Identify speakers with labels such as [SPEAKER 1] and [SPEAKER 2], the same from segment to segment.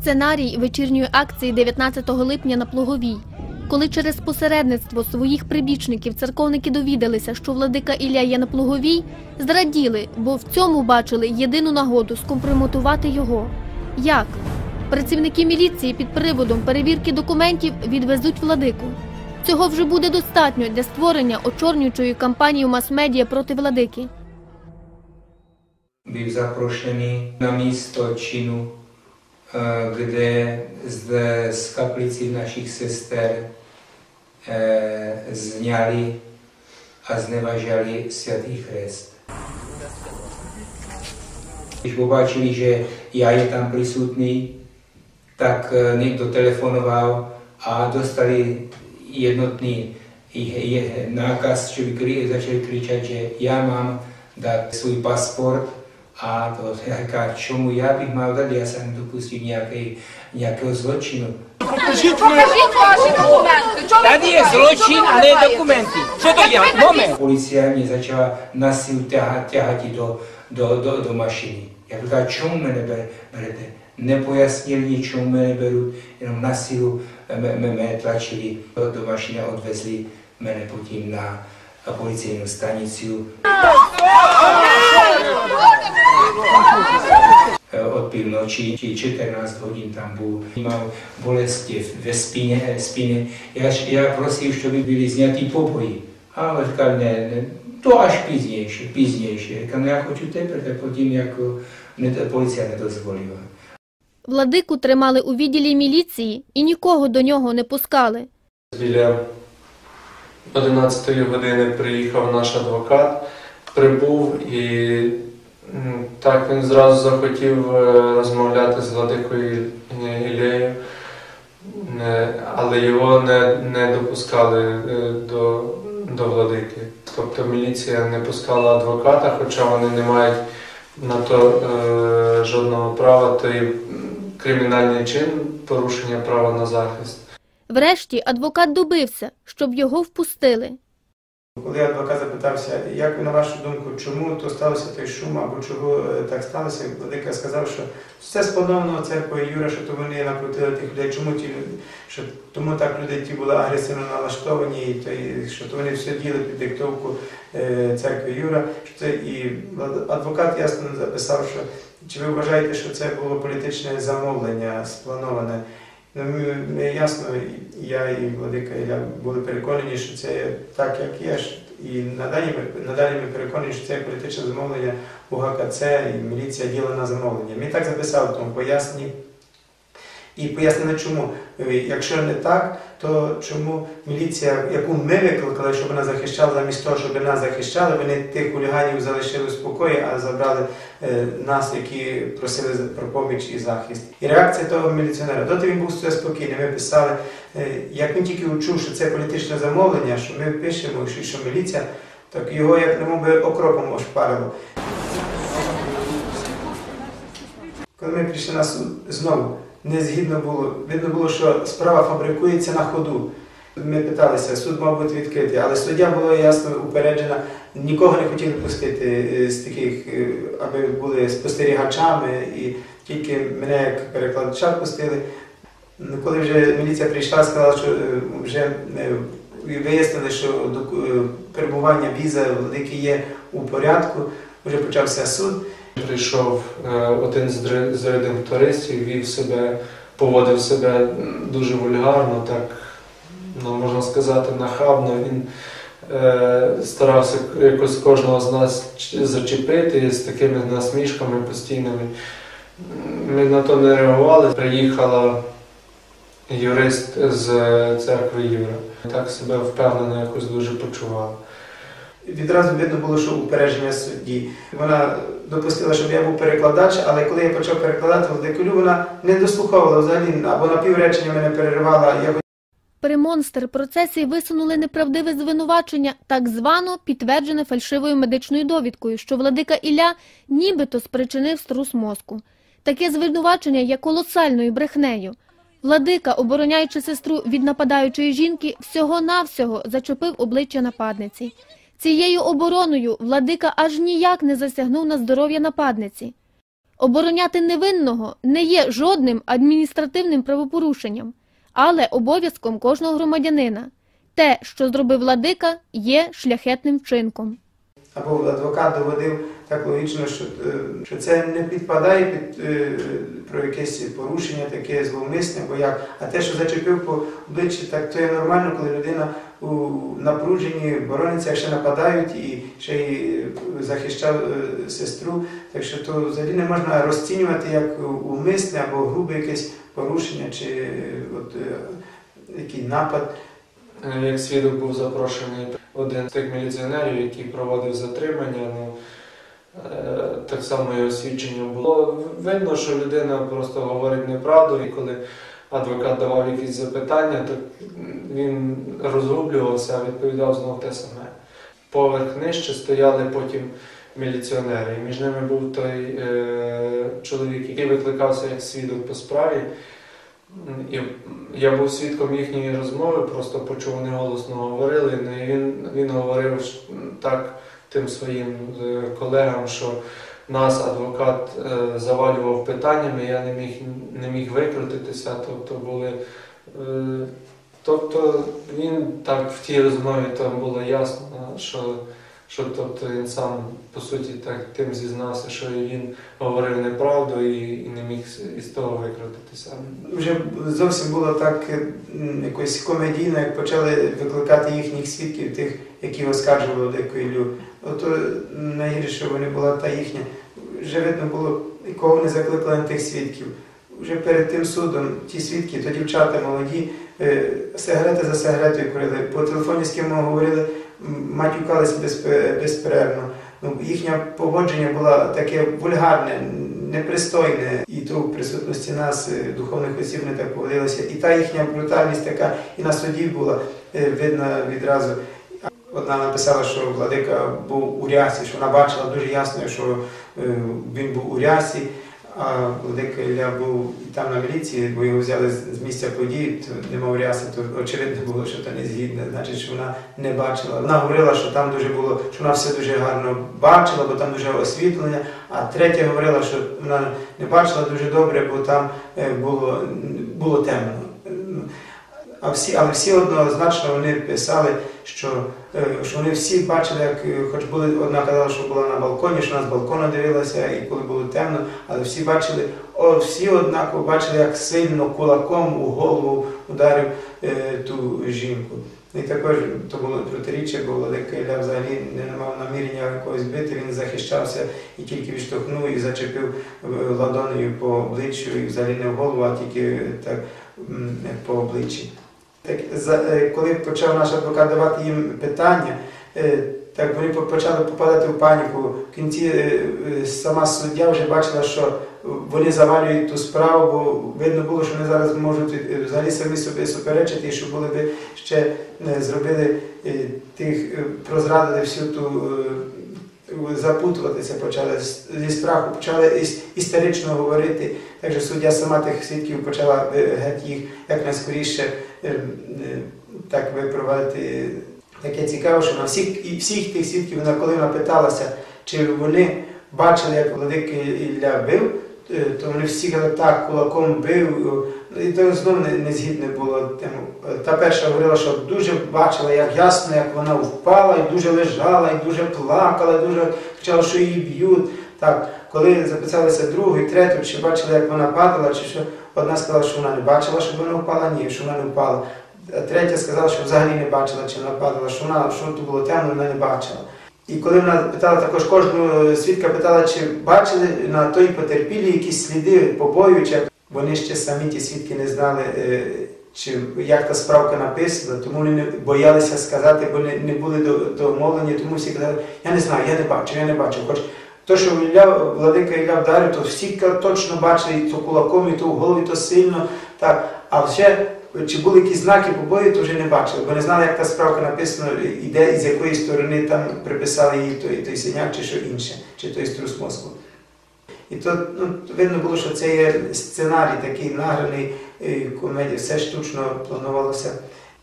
[SPEAKER 1] сценарій вечірньої акції 19 липня на Плуговій. Коли через посередництво своїх прибічників церковники довідалися, що владика Ілля є на Плуговій, зраділи, бо в цьому бачили єдину нагоду скомпрометувати його. Як? Працівники міліції під приводом перевірки документів відвезуть владику. Цього вже буде достатньо для створення очорнюючої кампанії мас-медіа проти владики.
[SPEAKER 2] zaprošený na místo činu, eh, kde zde z kaplici našich sester eh, zňali a znevažali svatý chřest. Když pobáčili, že já je tam prisutný, tak eh, někdo telefonoval a dostali jednotný je- je- nákaz, že by kri- začali kričet, že já mám dát svůj pasport a to říká, čemu já bych mal dát, já jsem dopustil nějaký, nějakého zločinu.
[SPEAKER 3] Покажіть ваші документи. Чого ви
[SPEAKER 4] Tady je zločin a ne dokumenty. Co to dělá? Moment.
[SPEAKER 2] Policie mě začala na sílu ťahat, ťahat do, do, do, do mašiny. Já říkal, čemu mě neber, berete? Nepojasnili ničemu mě neberu, jenom na sílu mě, mě, mě tlačili do, do mašiny a stanici. Eh, Od půlnoci či 14 hodin tam byl. Mal bolesti ve spíně, spíně. Já, já prosil, že by byli zňatý poboji. Ale říkal, ne, ne, to až пізніше. Я кажу, ну я хочу тепер, а потім як не, поліція не дозволила.
[SPEAKER 1] Владику тримали у відділі міліції і нікого до нього не пускали.
[SPEAKER 5] Біля 11 години приїхав наш адвокат, прибув і так він зразу захотів е, розмовляти з владикою Ілеєю, Е, але його не, не допускали е, до, до владики. Тобто міліція не пускала адвоката, хоча вони не мають на то е, жодного права, то є кримінальний чин порушення права на захист.
[SPEAKER 1] Врешті адвокат добився, щоб його впустили.
[SPEAKER 6] Коли адвокат запитався, як на вашу думку, чому то сталося той шум або чого е, так сталося, владика сказав, що все сплановано церквою Юра, що то вони накрутили тих людей, чому ті люди, що тому так люди ті були агресивно налаштовані, і то, і, що то вони все діли під диктовку е, церкви Юра. Що це, і адвокат ясно записав, що чи ви вважаєте, що це було політичне замовлення сплановане? Ми, ми ясно, я і Владика Ілля були переконані, що це є так, як є. І надалі надалі ми переконані, що це є політичне замовлення у ГКЦ і міліція діла на замовлення. Ми так записали тому поясненні. І пояснили чому. Е, Якщо не так, то чому міліція, яку ми викликали, щоб вона захищала, замість того, щоб нас захищали, вони тих хуліганів залишили в спокої, а забрали е, нас, які просили про поміч і захист. І реакція того міліціонера, доти він був все спокійний. Ми писали, е, як він тільки почув, що це політичне замовлення, що ми пишемо, що, що міліція, так його як немов би окропом ошпарило. Коли ми прийшли на суд, знову не згідно було, видно було, що справа фабрикується на ходу. Ми питалися, суд мав бути відкритий, але суддя була ясно упереджена, нікого не хотіли пустити е, з таких, е, аби були спостерігачами, і тільки мене як перекладача пустили. Ну, Коли вже міліція прийшла, сказала, що е, вже вияснили, що перебування віза владики є у порядку, вже почався суд.
[SPEAKER 5] Прийшов е, один з з вів себе, поводив себе дуже вульгарно, так ну, можна сказати, нахабно. Він е, старався якось кожного з нас зачепити з такими насмішками постійними. Ми на то не реагували. Приїхала юрист з церкви Юра. Так себе впевнено якось дуже почувала.
[SPEAKER 6] Відразу видно було, що упередження судді. Вона допустила, щоб я був перекладач, але коли я почав перекладати Владиколю, вона не дослуховувала взагалі, або на півречення мене переривала. Я
[SPEAKER 1] При монстр процесі висунули неправдиве звинувачення, так звано підтверджене фальшивою медичною довідкою, що владика Ілля нібито спричинив струс мозку. Таке звинувачення є колосальною брехнею. Владика, обороняючи сестру від нападаючої жінки, всього-навсього зачепив обличчя нападниці. Цією обороною владика аж ніяк не засягнув на здоров'я нападниці. Обороняти невинного не є жодним адміністративним правопорушенням, але обов'язком кожного громадянина. Те, що зробив владика, є шляхетним вчинком.
[SPEAKER 6] Або адвокат доводив так логічно, що, е, що це не підпадає під е, про якесь порушення, таке зловмисне, бо як, а те, що зачепив по обличчі, так то є нормально, коли людина у напруженні борониться, ще нападають і ще й захищав е, сестру. Так що то взагалі не можна розцінювати як умисне або грубе якесь порушення чи от, який напад.
[SPEAKER 5] Як свідок був запрошений один з тих міліціонерів, який проводив затримання, ну так само його свідчення було. Видно, що людина просто говорить неправду, і коли адвокат давав якісь запитання, то він розгублювався, відповідав знов те саме. Поверх нижче стояли потім міліціонери. І між ними був той е, чоловік, який викликався як свідок по справі. І я був свідком їхньої розмови, просто почув, вони голосно говорили. Ну, і він, він говорив так тим своїм е, колегам, що нас адвокат е, завалював питаннями, я не міг, не міг викрутитися. Тобто були. Е, тобто він так в тій розмові там було ясно, що, що тобто він сам по суті так тим зізнався, що він говорив неправду і, і не міг із того викрутитися.
[SPEAKER 6] вже зовсім було так якось комедійно, як почали викликати їхніх свідків, тих, які оскаржували Дику Іллю. Ото найгірше, вони була та їхня. Вже видно було, кого вони закликали тих свідків. Вже перед тим судом ті свідки, то дівчата молоді, е, сигарети за сигаретою курили, по телефоні з ким говорили, матюкались безпе- безперервно. Ну, їхнє поводження було таке вульгарне, непристойне, і то в присутності нас, е, духовних осіб, не так поводилося. І та їхня брутальність така і на суді була е, видно відразу. Одна написала, що владика був у рясі, що вона бачила дуже ясно, що е, він був у рясі, а владика Ілля був і там на міліції, бо його взяли з місця події, то немов ряси, то очевидно було, що це не згідне, значить, що вона не бачила. Вона говорила, що там дуже було, що вона все дуже гарно бачила, бо там дуже освітлення. А третя говорила, що вона не бачила дуже добре, бо там е, було, було темно. А всі, але всі однозначно вони писали, що, е, що вони всі бачили, як е, хоч були, одна казала, що була на балконі, що вона з балкона дивилася, і коли було темно, але всі бачили, о, всі однаково бачили, як сильно кулаком у голову ударив е, ту жінку. І також то було протиріччя, бо Владика Ілля взагалі не мав намірення якогось бити, він захищався і тільки відштовхнув і зачепив е, ладонею по обличчю, і взагалі не в голову, а тільки так по обличчі. Так, за, е, коли почав наш адвокат давати їм питання, е, так вони почали попадати в паніку. В кінці е, сама суддя вже бачила, що вони завалюють ту справу, бо видно було, що вони зараз можуть взагалі самі собі суперечити, і що були би ще зробили тих, прозрадили всю ту. Запутуватися почали зі страху, почали іс- істерично говорити. Так що суддя сама тих свідків почала геть їх якнайскоріше е, е, так випровадити. Таке цікаво, що на всіх, і всіх тих свідків, вона коли вона питалася, чи вони бачили, як владик Ілля бив, е, то вони всі казали, так, кулаком бив. е, І то знову не, не згідне було. Та перша говорила, що дуже бачила, як ясно, як вона впала, і дуже лежала, і дуже плакала, і дуже кричала, що її б'ють. Так, коли записалися другу і третю, чи бачили, як вона падала, чи що одна сказала, що вона не бачила, щоб вона впала, ні, що вона не впала. Третя сказала, що взагалі не бачила, чи вона падала, що вона що тут було темно, вона не бачила. І коли вона питала також кожну свідка питала, чи бачили на той потерпілій якісь сліди побою, чи вони ще самі ті свідки не знали, е, чи як та справка написана, тому вони не боялися сказати, бо не, були до- домовлені, тому всі казали, я не знаю, я не бачу, я не бачу. Хоч то, що владика Ілля вдарив, то всі точно бачили, і то кулаком, і то в голові, то сильно. Так. А ще чи були якісь знаки побою, то вже не бачили, бо не знали, як та справка написана, і де, і з якої сторони там приписали їй той, той синяк, чи що інше, чи той струс мозку. І то ну, видно було, що це є сценарій такий награний е, комедії, все штучно планувалося.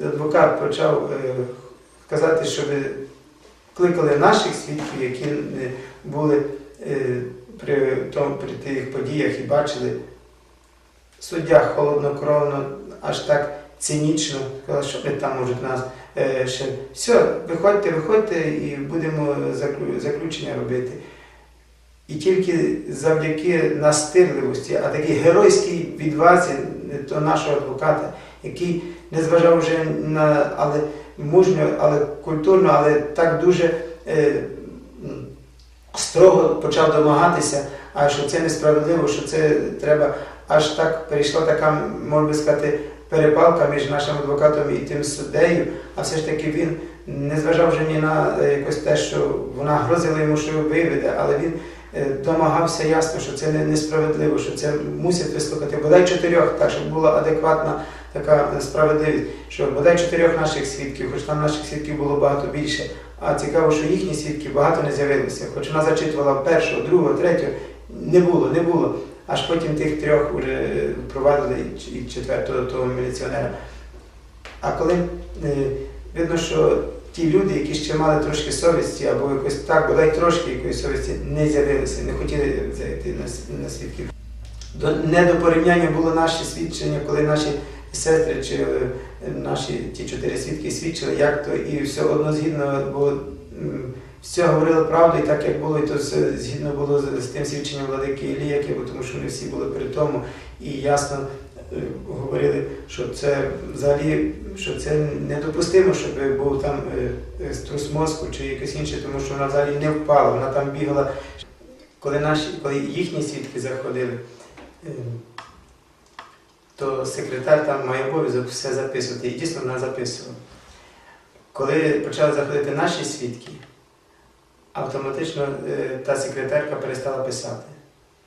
[SPEAKER 6] Адвокат почав е, казати, що кликали наших свідків, які е, були е, при, тому, при тих подіях і бачили, суддя холоднокровно, аж так цинічно, сказав, що ви там можуть нас е, ще. Все, виходьте, виходьте і будемо заключення робити. І тільки завдяки настирливості, а такій геройській відвазі то нашого адвоката, який не зважав вже на але мужньо, але культурно, але так дуже е, строго почав домагатися, а що це несправедливо, що це треба, аж так перейшла така, можна би сказати, перепалка між нашим адвокатом і тим суддею, а все ж таки він не зважав вже ні на якось те, що вона грозила йому, що його виведе, але він домагався ясно, що це несправедливо, що це мусить вислухати бодай чотирьох, так щоб була адекватна така справедливість, що бодай чотирьох наших свідків, хоч там наших свідків було багато більше. А цікаво, що їхні свідки багато не з'явилося. Хоч вона зачитувала першого, другого, третього, не було, не було. Аж потім тих трьох вже провадили і четвертого того міліціонера. А коли е, видно, що ті люди, які ще мали трошки совісті, або якось так, бодай трошки якоїсь совісті, не з'явилися, не хотіли зайти на, свідків. Не до порівняння було наші свідчення, коли наші сестри чи е, наші ті чотири свідки свідчили, як то, і все одно згідно, бо все говорили правду, і так як було, і то згідно було з, тим свідченням владики Ілії, бо тому що вони всі були при тому і ясно говорили, що це взагалі що це недопустимо, щоб був там е, е, струс мозку чи якесь інше, тому що вона взагалі не впала, вона там бігала. Коли наші, коли їхні свідки заходили, е, то секретар там має обов'язок все записувати. І дійсно вона записувала. Коли почали заходити наші свідки, автоматично е, та секретарка перестала писати,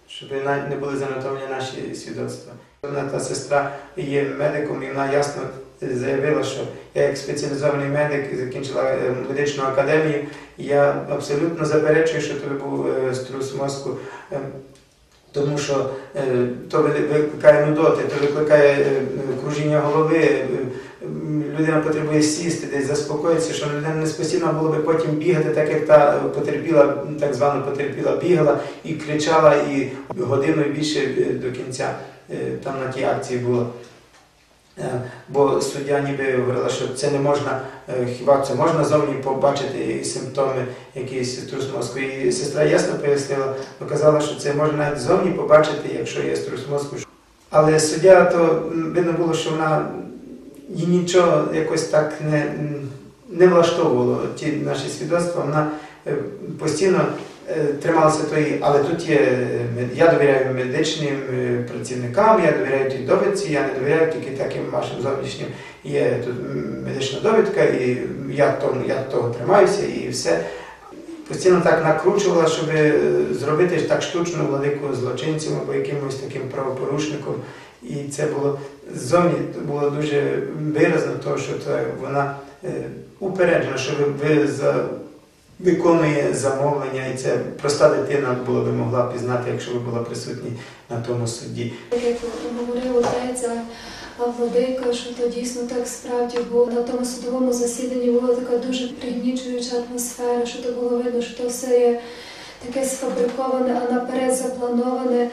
[SPEAKER 6] щоб не були занотовані наші свідоцтва. Та сестра є медиком, і вона ясно е, заявила, що я як спеціалізований медик закінчила е, медичну академію. Я абсолютно заперечую, що тобі був е, струс мозку. тому що то викликає нудоти, то викликає кружіння голови, людина потребує сісти, десь заспокоїтися, що людина не спосібна було би потім бігати, так як та потерпіла, так звана потерпіла, бігала і кричала, і годину більше е, до кінця е, там на тій акції було. Е, Бо суддя ніби говорила, що це не можна, хіба це можна зовні побачити симптоми якісь струс мозку. І сестра ясно пояснила, показала, що це можна зовні побачити, якщо є струс мозку. Але суддя, то видно було, що вона їй нічого якось так не, не влаштовувало ті наші свідоцтва. Вона е, постійно е, трималася тої, але тут є е, я довіряю медичним працівникам, я довіряю тій довідці, я не довіряю тільки таким вашим зовнішнім. Є тут медична довідка, і я того, я того тримаюся, і все. Постійно так накручувала, щоб зробити так штучно владику злочинцем або якимось таким правопорушником. І це було ззовні було дуже виразно, тому що вона е, упереджена, що ви, ви за, виконує замовлення, і це проста дитина була би могла пізнати, якщо би була присутні на тому суді.
[SPEAKER 7] Як говорив отець, владика, що то дійсно так справді було. На тому судовому засіданні була така дуже пригнічуюча атмосфера, що то було видно, що то все є таке сфабриковане, а наперед заплановане.